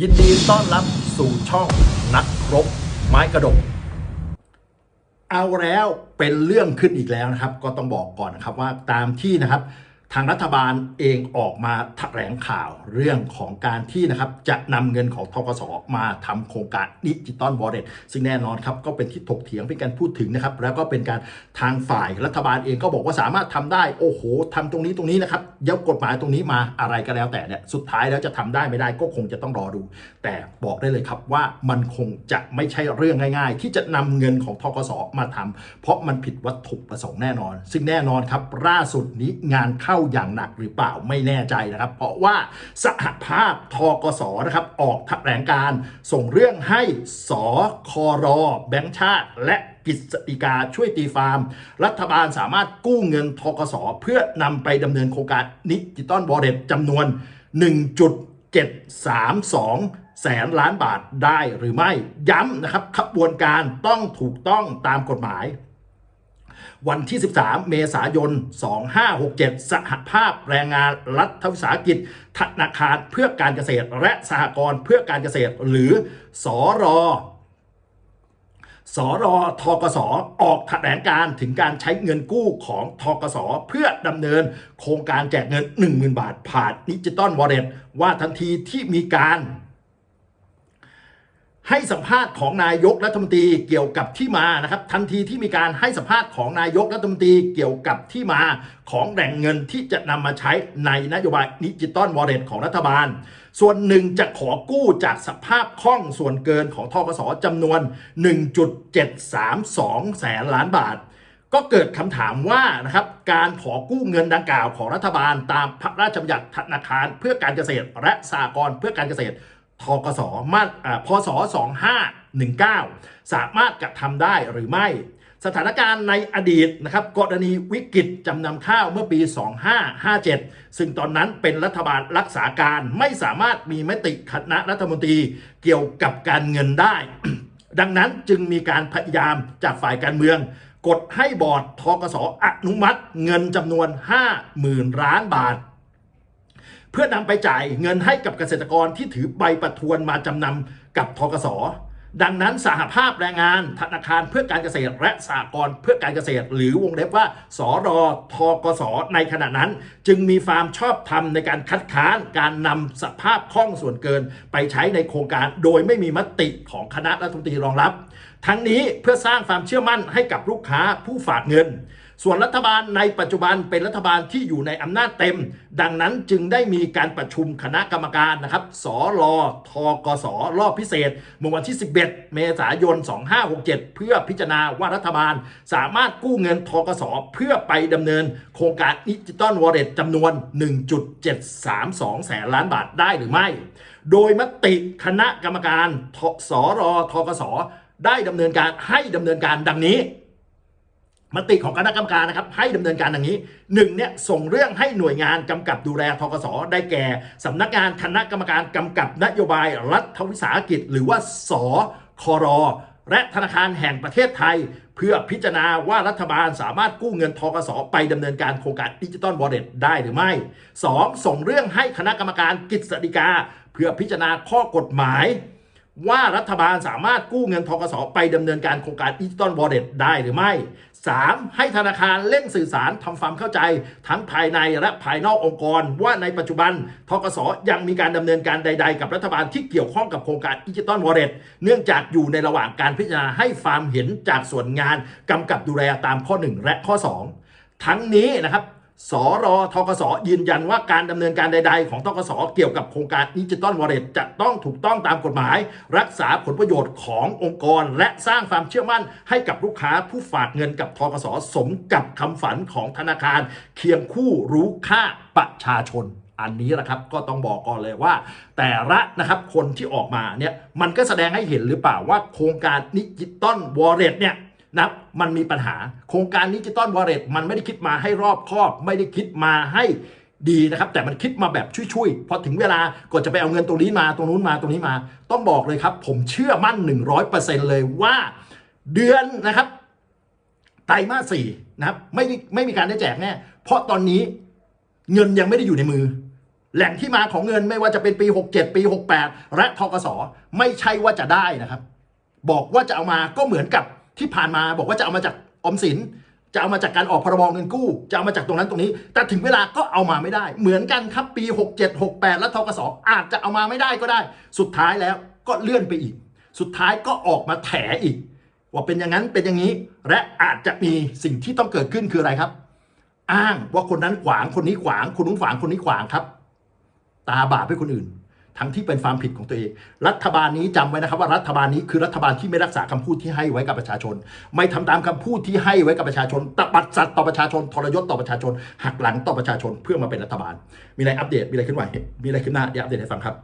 ยินดีต้อนรับสู่ช่องนักครบไม้กระดก เอาแล้วเป็นเรื่องขึ้นอีกแล้วนะครับ ก็ต้องบอกก่อนนะครับว่าตามที่นะครับ ทางรัฐบาลเองออกมาแถลงข่าวเรื่องของการที่นะครับจะนำเงินของทกสมาทำโครงการดิจิตอลวอลเล็ตซึ่งแน่นอนครับก็เป็นที่ถกเถียงเป็นการพูดถึงนะครับแล้วก็เป็นการทางฝ่ายรัฐบาลเองก็บอกว่าสามารถทำได้โอ้โหทำตรงนี้ตรงนี้นะครับยกกฎหมายตรงนี้มาอะไรก็แล้วแต่เนี่ยสุดท้ายแล้วจะทำได้ไม่ได้ก็คงจะต้องรอดู แต่บอกได้เลยครับว่ามันคงจะไม่ใช่เรื่องง่าย ๆ ที่จะนำเงินของทกสมาทำเพราะมันผิดวัตถุประสงค์แน่นอน ซึ่งแน่นอนครับล่าสุดนี้งานเข้าอย่างหนักหรือเปล่าไม่แน่ใจนะครับ เพราะว่าสหภาพทกสนะครับออกแถลงการส่งเรื่องให้สครแบงค์ชาติ และกิจติกาช่วยตีฟาร์ม รัฐบาลสามารถกู้เงินทกสเพื่อนำไปดำเนินโครงการดิจิตอลวอเล็ตจำนวน 1.732แสนล้านบาทได้หรือไม่ย้ำนะครับขบวนการต้องถูกต้องตามกฎหมาย วันที่ 13 เมษายน 2567 สหภาพแรงงานรัฐวิสาหกิจ ธนาคารเพื่อการเกษตร และสหกรณ์เพื่อการเกษตร หรือสอรอสรทกสออกแถลงการถึงการใช้เงินกู้ของทกสเพื่อดำเนินโครงการแจกเงิน 10,000 บาทผ่านดิจิตอลวอลเล็ตว่าทันทีที่มีการ ให้สัมภาษณ์ของนายกรัฐมนตรีเกี่ยวกับที่มานะครับทันทีที่มีการให้สัมภาษณ์ของนายกรัฐมนตรีเกี่ยวกับที่มาของแหล่งเงินที่จะนำมาใช้ในนโยบายดิจิตอลวอลเล็ตของรัฐบาล ส่วนหนึ่งจะขอกู้จากสภาพคล่องส่วนเกินของทกสจำนวน 1.732 แสนล้านบาท ก็เกิดคำถามว่านะครับการขอกู้เงินดังกล่าวของรัฐบาล ตามพระราชบัญญัติธนาคารเพื่อการเกษตรและสหกรณ์เพื่อการเกษตร ทกสมาตรอ่าพศ 2519 สามารถกระทำได้หรือไม่ สถานการณ์ในอดีตนะครับกรณีวิกฤตจำนำข้าวเมื่อปี 2557 ซึ่งตอนนั้นเป็นรัฐบาลรักษาการไม่สามารถมีมติคณะรัฐมนตรีเกี่ยวกับการเงินได้ ดังนั้นจึงมีการพยายามจากฝ่ายการเมืองกดให้บอร์ดทกสอนุมัติเงินจำนวน 50,000ล้านบาท เพื่อนำไปจ่ายเงินให้กับเกษตรกรที่ถือใบประทวนมาจำนำกับทกสดังนั้นสหภาพแรงงานธนาคารเพื่อการเกษตร และสหกรณ์เพื่อการเกษตร หรือวงเล็บว่าสรทกสในขณะนั้น จึงมีความชอบธรรมในการคัดค้านการนำสภาพคล่องส่วนเกินไปใช้ในโครงการ โดยไม่มีมติของคณะรัฐมนตรีรองรับ ทั้งนี้เพื่อสร้างความเชื่อมั่นให้กับลูกค้าผู้ฝากเงิน ส่วนรัฐบาลในปัจจุบันเป็นรัฐบาลที่อยู่ในอำนาจเต็ม ดังนั้นจึงได้มีการประชุมคณะกรรมการนะครับสรทกสรอบพิเศษเมื่อวันที่ 11 เมษายน 2567 เพื่อพิจารณาว่ารัฐบาล สามารถกู้เงินทกสเพื่อไปดำเนิน โครงการดิจิตอลวอลเล็ตจำนวน 1.732 แสนล้านบาทได้หรือไม่ โดยมติคณะกรรมการสรทกสได้ดำเนินการให้ดำเนินการดังนี้ มติของคณะกรรมการนะครับให้ดำเนินการดังนี้หนึ่งเนี่ยส่งเรื่องให้หน่วยงานกำกับดูแลทกสได้แก่สำนักงานคณะกรรมการกำกับนโยบายรัฐวิสาหกิจ หรือว่าสครและธนาคารแห่งประเทศไทย เพื่อพิจารณาว่ารัฐบาลสามารถกู้เงินทกสไปดำเนินการโครงการดิจิตอลวอลเล็ตได้หรือไม่ 2. ส่งเรื่องให้คณะกรรมการกฤษฎีกา เพื่อพิจารณาข้อกฎหมาย ว่ารัฐบาลสามารถกู้เงินทกสไปดำเนินการโครงการดิจิตอลวอลเล็ตได้หรือไม่ 3. ให้ธนาคารเร่งสื่อสารทำความเข้าใจ ทั้งภายในและภายนอกองค์กร ว่าในปัจจุบันทกสยังมีการดำเนินการใด ๆ กับรัฐบาลที่เกี่ยวข้องกับโครงการดิจิตอลวอลเล็ตเนื่องจากอยู่ในระหว่างการพิจารณาให้ความเห็นจากส่วนงานกำกับดูแลตามข้อ 1 และข้อ 2 ทั้งนี้นะครับ สรทกสยืนยันว่าการดำเนินการใด ๆ ของทกสเกี่ยวกับโครงการดิจิตอลวอลเล็ตจะต้องถูกต้องตามกฎหมาย รักษาผลประโยชน์ขององค์กร และสร้างความเชื่อมั่นให้กับลูกค้าผู้ฝากเงินกับทกสสมกับคำฝันของธนาคาร เคียงคู่รู้ค่าประชาชนอันนี้แหละครับก็ต้องบอกก่อนเลยว่า แต่ละนะครับคนที่ออกมาเนี่ยมันก็แสดงให้เห็นหรือเปล่าว่าโครงการดิจิตอลวอลเล็ตเนี่ย นะครับมันมีปัญหา โครงการดิจิตอลวอลเล็ตมันไม่ได้คิดมาให้รอบครอบ ไม่ได้คิดมาให้ดีนะครับ แต่มันคิดมาแบบช่วยๆพอถึงเวลาก็จะไปเอาเงินตรงนี้มาตรงนู้นมาตรงนี้มา ต้องบอกเลยครับ ผมเชื่อมั่น 100%เลยว่าเดือนนะครับไตรมาสสี่นะครับไม่ไม่มีการได้แจกแน่เพราะตอนนี้เงินยังไม่ได้อยู่ในมือ แหล่งที่มาของเงินไม่ว่าจะเป็นปี 67 ปี 68 และทกสไม่ใช่ว่าจะได้นะครับ บอกว่าจะเอามาก็เหมือนกับ ที่ผ่านมาบอกว่าจะเอามาจากอมสินจะเอามาจากการออกพรบเงินกู้ จะเอามาจากตรงนั้นตรงนี้ แต่ถึงเวลาก็เอามาไม่ได้ เหมือนกันครับปี 67 68 และทกสอาจจะเอามาไม่ได้ก็ได้ สุดท้ายแล้วก็เลื่อนไปอีก สุดท้ายก็ออกมาแถอีก ว่าเป็นอย่างนั้นเป็นอย่างนี้ และอาจจะมีสิ่งที่ต้องเกิดขึ้นคืออะไรครับ อ้างว่าคนนั้นขวางคนนี้ขวาง คนนู้นขวางคนนี้ขวางครับ ตาบาปให้คนอื่น ทั้งที่เป็นความผิดของตัวเอง รัฐบาลนี้จำไว้นะครับว่ารัฐบาลนี้คือรัฐบาลที่ไม่รักษาคำพูดที่ให้ไว้กับประชาชน ไม่ทำตามคำพูดที่ให้ไว้กับประชาชนตบัดสัตว์ต่อประชาชนทรยศต่อประชาชนหักหลังต่อประชาชนเพื่อมาเป็นรัฐบาล มีอะไรอัปเดตมีอะไรขึ้นไหวมีอะไรขึ้นหน้าเดี๋ยวอัปเดตให้ฟังครับ